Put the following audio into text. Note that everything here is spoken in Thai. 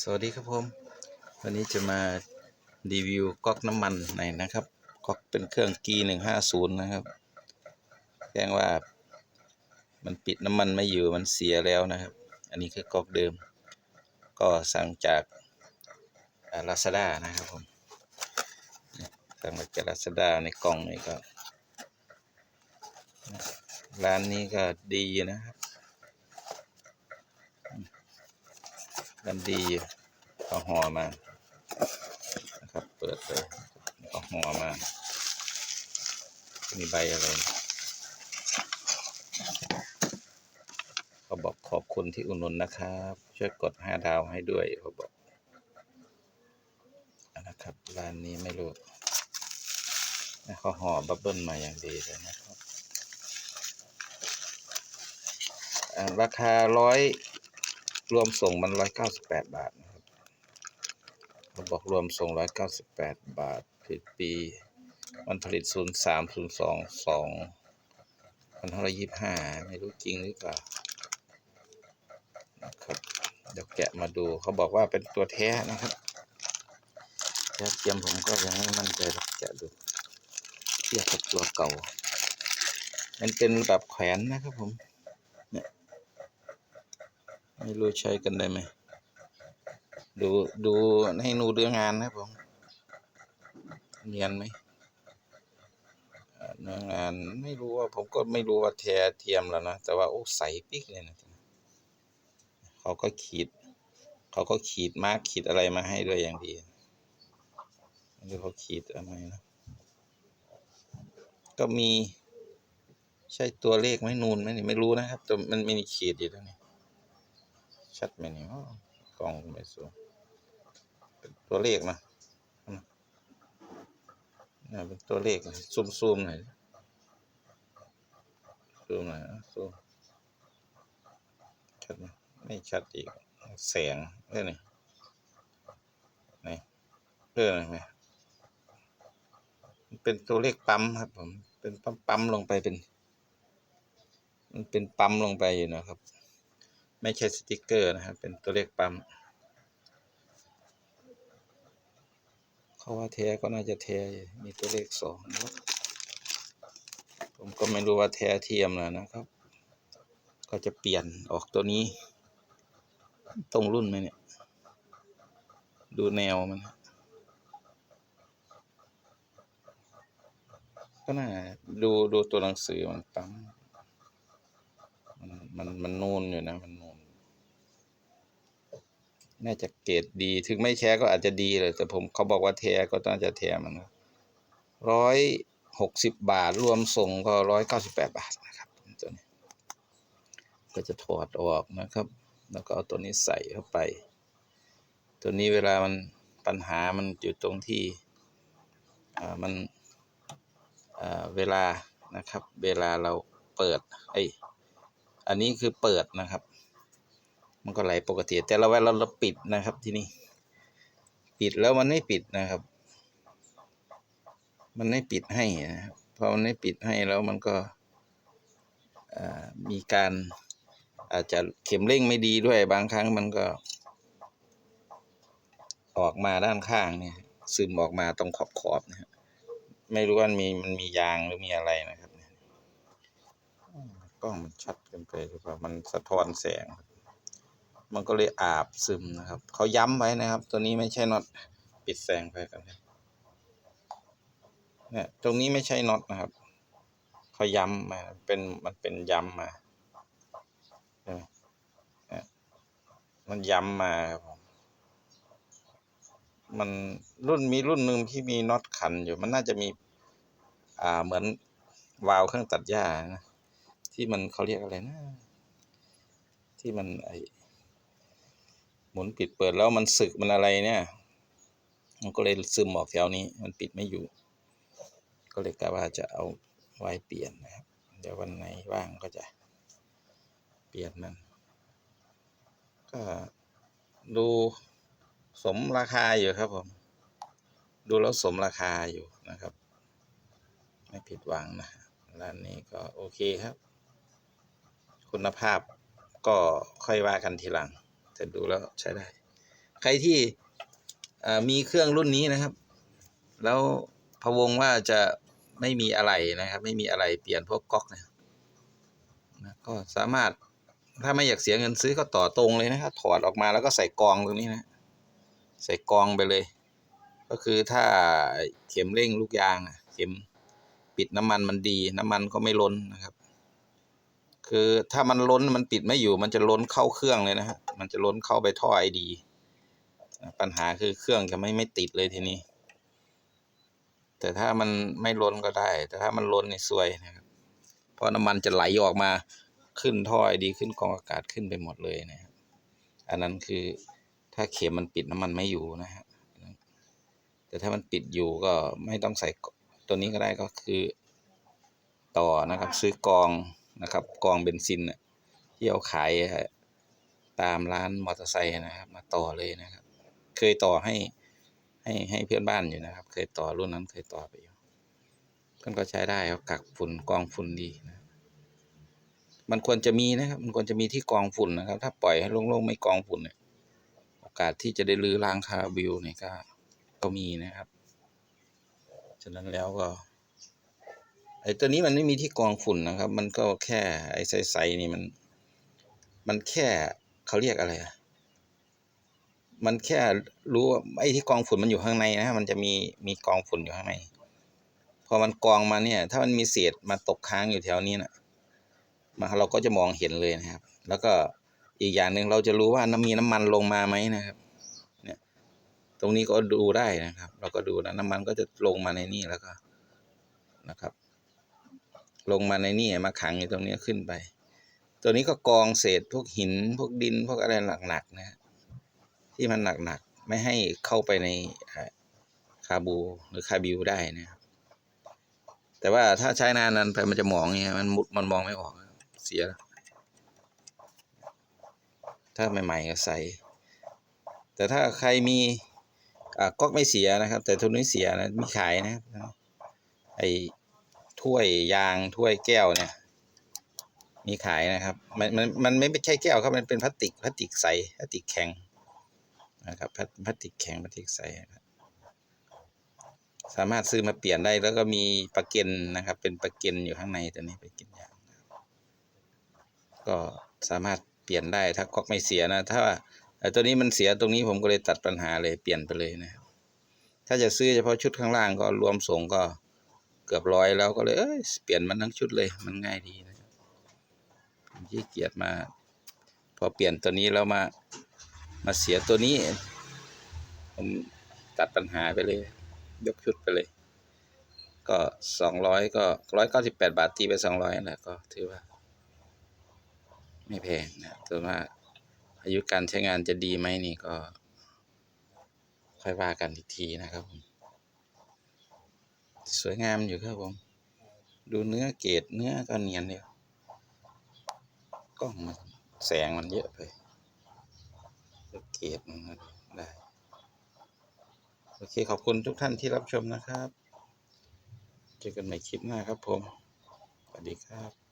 สวัสดีครับผม วันนี้จะมารีวิวก๊อกน้ำมันหน่อยนะครับ ก๊อกเป็นเครื่อง G หนึ่งห้าศูนย์นะครับ แจ้งว่ามันปิดน้ำมันไม่อยู่มันเสียแล้วนะครับ อันนี้คือก๊อกเดิม ก็สั่งจากลาซาด้านะครับผมสั่งมาจากลาซาด้าในกล่องนี่ก็ ร้านนี้ก็ดีนะครับ กันดีเอาห่อมานะครับ เปิดเลยเอาห่อมามีใบอะไรเขาบอกขอบคุณที่อุดหนุนนะครับ ช่วยกดห้าดาวให้ด้วยเขาบอกนะครับร้านนี้ไม่รู้เขาห่อบับเบิ้ลมาอย่างดีเลยนะครับราคาร้อย รวมส่งมันร้อยเก้าสิบแปดบาทนะครับเขาบอกรวมส่งร้อยเก้าสิบแปดบาทผลิตปี มันผลิตศูนย์สามศูนย์สองสองพันห้าร้อยยี่ห้าไม่รู้จริงหรือเปล่านะครับเดี๋ยวแกะมาดูเขาบอกว่าเป็นตัวแท้นะครับแท้เทียมผมก็ยังไม่มั่นใจแกะดูเทียบกับตัวเก่า มันเป็นแบบแขวนนะครับผมนี่ ไม่รู้ใช้กันได้ไหม ดูดูให้หนูเรื่องงานนะผมเนียนไหมเอ่อเนื้องานไม่รู้ว่าผมก็ไม่รู้ว่าแท้เทียมแล้วนะ แต่ว่าโอ้ใสปิ๊กเลยนะเขาก็ขีด เขาก็ขีดมาร์กขีดอะไรมาให้ด้วยอย่างดีไม่รู้เขาขีดอะไรนะก็มีใช่ตัวเลขไหมนูนไหมนี่ไม่รู้นะครับแต่มันไม่มีขีดอยู่ตรงนี้ ชัดไหมเนี่ยกล้องไม่สวยเป็นตัวเลขนะนี่เป็นตัวเลขนะซูมซูมหน่อยซูมหน่อยนะซูมชัดไหมไม่ชัดอีกแสงเรื่ออนี่นี่เรื่อนี่มันเป็นตัวเลขปั๊มครับผมเป็นปั๊มปั๊มลงไปเป็น มันเป็นปั๊มลงไปอยู่นะครับ ไม่ใช่สติกเกอร์นะครับ เป็นตัวเลขปั๊มเขาว่าแท้ก็น่าจะแท้มีตัวเลขสองนะครับผมก็ไม่รู้ว่าแท้เทียมแล้วนะครับ ก็จะเปลี่ยนออกตัวนี้ ตรงรุ่นไหมเนี่ย ดูแนวมัน ก็น่าดูดูตัวหนังสือมันปั๊มมันมันมันนูนอยู่นะมันนู น่าจะเกรดดี ถึงไม่แท้ก็อาจจะดีเลย แต่ผมเขาบอกว่าแท้ก็น่าจะแท้มันร้อยหกสิบบาท รวมส่งก็ร้อยเก้าสิบแปดบาทนะครับตัวนี้ ก็จะถอดออกนะครับ แล้วก็เอาตัวนี้ใส่เข้าไป ตัวนี้เวลามันปัญหามันอยู่ตรงที่มันเวลานะครับ เวลาเราเปิดไออันนี้คือเปิดนะครับ มันก็ไหลปกติ แต่เราเวลาเราปิดนะครับที่นี่ปิดแล้วมันไม่ปิดนะครับ มันไม่ปิดให้นะครับพอมันไม่ปิดให้แล้วมันก็มีการอาจจะเข็มเร่งไม่ดีด้วยบางครั้งมันก็ ออกมาด้านข้างเนี่ย ซึมออกมาตรงขอบขอบนะไม่รู้ว่ามีมันมียางหรือมีอะไรนะครับกล้องมันชัดเกินไปหรือเปล่ามันสะท้อนแสง มันก็เลยอาบซึมนะครับ เขาย้ำไว้นะครับ ตัวนี้ไม่ใช่น็อตปิดแสงไปกันเนี่ยตรงนี้ไม่ใช่น็อตนะครับ เขาย้ำมาเป็นมันเป็นย้ำมาใช่ไหมมันย้ำมาครับผมมันรุ่นมีรุ่นหนึ่งที่มีน็อตขันอยู่มันน่าจะมี อ่าเหมือนวาล์วเครื่องตัดหญ้านะที่มันเขาเรียกอะไรนะ ที่มันไอ มุนปิดเปิดแล้วมันสึกมันอะไรเนี่ย มันก็เลยซึมออกแถวนี้ มันปิดไม่อยู่ ก็เลยกะว่าจะเอาไว้เปลี่ยนนะครับ เดี๋ยววันไหนว่างก็จะเปลี่ยนมัน ก็ดูสมราคาอยู่ครับผม ดูแล้วสมราคาอยู่นะครับ ไม่ผิดหวังนะร้านนี้ก็โอเคครับ คุณภาพก็ค่อยว่ากันทีหลัง แต่ดูแล้วใช้ได้ ใครที่มีเครื่องรุ่นนี้นะครับ แล้วพะวงว่าจะไม่มีอะไรนะครับ ไม่มีอะไรเปลี่ยนพวกก๊อกเนะก็สามารถถ้าไม่อยากเสียเงินซื้อก็ต่อตรงเลยนะครับ ถอดออกมาแล้วก็ใส่กองตรงนี้นะ ใส่กองไปเลย ก็คือถ้าเข็มเร่งลูกยางเข็มปิดน้ำมันมันดี น้ำมันก็ไม่ล้นนะครับ คือถ้ามันล้นมันปิดไม่อยู่ มันจะล้นเข้าเครื่องเลยนะฮะ มันจะล้นเข้าไปท่อไอดี ปัญหาคือเครื่องจะไม่ไม่ติดเลยทีนี้ แต่ถ้ามันไม่ล้นก็ได้ แต่ถ้ามันล้นนี่ซวยนะครับ เพราะน้ำมันจะไหลออกมาขึ้นท่อไอดีขึ้นกองอากาศขึ้นไปหมดเลยนะครับ อันนั้นคือถ้าเข็มมันปิดน้ำมันไม่อยู่นะฮะ แต่ถ้ามันปิดอยู่ก็ไม่ต้องใส่ตัวนี้ก็ได้ก็คือ ต่อนะครับ ซื้อกอง นะครับ กองเบนซินที่เอาขายตามร้านมอเตอร์ไซค์นะครับ มาต่อเลยนะครับ เคยต่อให้ให้ให้เพื่อนบ้านอยู่นะครับ เคยต่อรุ่นนั้นเคยต่อไปอยู่มันก็ใช้ได้ครับกักฝุ่นกองฝุ่นดีนะ มันควรจะมีนะครับ มันควรจะมีที่กองฝุ่นนะครับ ถ้าปล่อยให้โล่งๆไม่กองฝุ่นเนี่ยโอกาสที่จะได้รื้อล้างคาร์บิวเนี่ยก็ก็มีนะครับ ฉะนั้นแล้วก็ ไอ้ตัวนี้มันไม่มีที่กองฝุ่นนะครับ มันก็แค่ไอ้ใสๆนี่มัน มันแค่เขาเรียกอะไรอะมันแค่รู้ว่าไอ้ที่กองฝุ่นมันอยู่ข้างในนะมันจะมีมีกองฝุ่นอยู่ข้างในพอมันกองมาเนี่ย ถ้ามันมีเศษมาตกค้างอยู่แถวนี้นะมาเราก็จะมองเห็นเลยนะครับ แล้วก็อีกอย่างหนึ่งเราจะรู้ว่าน้ำมีน้ำมันลงมาไหมนะครับ เนี่ย ตรงนี้ก็ดูได้นะครับ เราก็ดูนะน้ำมันก็จะลงมาในนี่แล้วก็นะครับ ลงมาในนี่มาขังอยู่ตรงนี้ขึ้นไป ตัวนี้ก็กองเศษพวกหินพวกดินพวกอะไรหนักๆนะฮะที่มันหนักๆไม่ให้เข้าไปในคาบูหรือคาบิวได้นะครับแต่ว่าถ้าใช้นานนั้นไปมันจะหมองอย่างเงี้ยมันมุดมันมองไม่ออกเสีย ถ้าใหม่ๆก็ใส่แต่ถ้าใครมีอ่าก๊อกไม่เสียนะครับ แต่ทุนนี้เสียนะมีขายนะไอ ถ้วยยางถ้วยแก้วเนี่ย มีขายนะครับ มันมันมันไม่ใช่แก้วครับมันเป็นพลาสติกพลาสติกใสพลาสติกแข็งนะครับพลาพลาสติกแข็งพลาสติกใสสามารถซื้อมาเปลี่ยนได้แล้วก็มีปลาเก็นนะครับ เป็นปลาเก็นอยู่ข้างในตัวนี้ปลาเก็นยางก็สามารถเปลี่ยนได้ถ้าก๊อกไม่เสียนะ ถ้าตัวนี้มันเสียตรงนี้ผมก็เลยตัดปัญหาเลยเปลี่ยนไปเลยนะครับถ้าจะซื้อเฉพาะชุดข้างล่างก็รวมส่งก็ เกือบร้อยแล้วก็เลยเยเปลี่ยนมันทั้งชุดเลย มันง่ายดีนะครับผมขี้เกียจมา พอเปลี่ยนตัวนี้แล้วมา มาเสียตัวนี้ ผมตัดปัญหาไปเลย ยกชุดไปเลย ก็สองร้อยก็ร้อยเก้าสิบแปดบาทตีไปสองร้อยนั่นแหละก็ถือว่า ไม่แพงนะแต่ว่าอายุการใช้งานจะดีไหมนี่ก็ ค่อยว่ากันอีกทีนะครับผม สวยงามอยู่ครับผม ดูเนื้อเกรดเนื้อก็เนียนเดียวกล้องมันแสงมันเยอะไปเกรดมันได้ โอเค ขอบคุณทุกท่านที่รับชมนะครับ เจอกันใหม่คลิปหน้าครับผม สวัสดีครับ